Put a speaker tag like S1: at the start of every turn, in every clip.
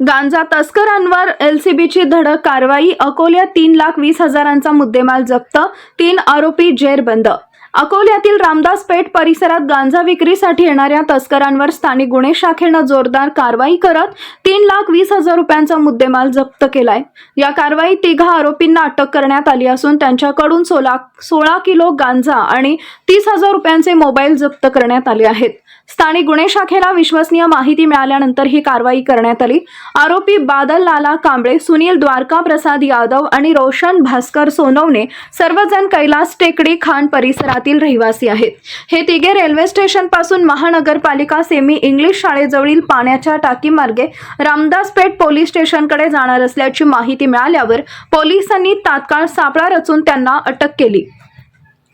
S1: गांजा तस्करांवर एलसीबीची धडक कारवाई अकोल्यात तीन लाख वीस हजारांचा मुद्देमाल जप्त तीन आरोपी जेरबंद अकोल्यातील रामदास पेठ परिसरात गांजा विक्रीसाठी येणाऱ्या तस्करांवर स्थानिक गुन्हे शाखेनं जोरदार कारवाई करत तीन लाख वीस हजार रुपयांचा मुद्देमाल जप्त केलाय. या कारवाईत तिघा आरोपींना अटक करण्यात आली असून त्यांच्याकडून सोळा सोळा किलो गांजा आणि तीस हजार रुपयांचे मोबाईल जप्त करण्यात आले आहेत. स्थानिक गुन्हे शाखेला विश्वसनीय माहिती मिळाल्यानंतर ही कारवाई करण्यात आली. आरोपी बादल लाला कांबळे सुनील द्वारका प्रसाद यादव आणि रोशन भास्कर सोनवणे सर्वजण कैलास टेकडी खान परिसरात शहरातील रहिवासी आहेत. हे तिघे रेल्वे स्टेशनपासून महानगरपालिका सेमी इंग्लिश शाळेजवळील पाण्याच्या टाकीमार्गे रामदासपेठ पोलीस स्टेशनकडे जाणार असल्याची माहिती मिळाल्यावर पोलिसांनी तात्काळ सापळा रचून त्यांना अटक केली.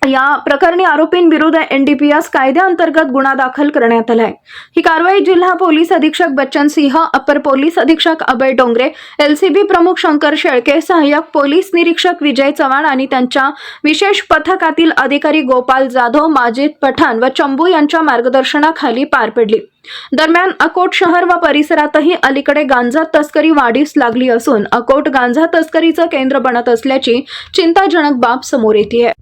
S1: या प्रकरणी आरोपींविरुद्ध एनडीपीएस कायद्याअंतर्गत गुन्हा दाखल करण्यात आलाय. ही कारवाई जिल्हा पोलीस अधीक्षक बच्चन सिंह अपर पोलीस अधीक्षक अभय डोंगरे एलसीबी प्रमुख शंकर शेळके सहाय्यक पोलीस निरीक्षक विजय चव्हाण आणि त्यांच्या विशेष पथकातील अधिकारी गोपाल जाधव माजिद पठाण व चंबू यांच्या मार्गदर्शनाखाली पार पडली. दरम्यान अकोट शहर व परिसरातही अलीकडे गांजा तस्करी वाढीस लागली असून अकोट गांजा तस्करीचं केंद्र बनत असल्याची चिंताजनक बाब समोर येते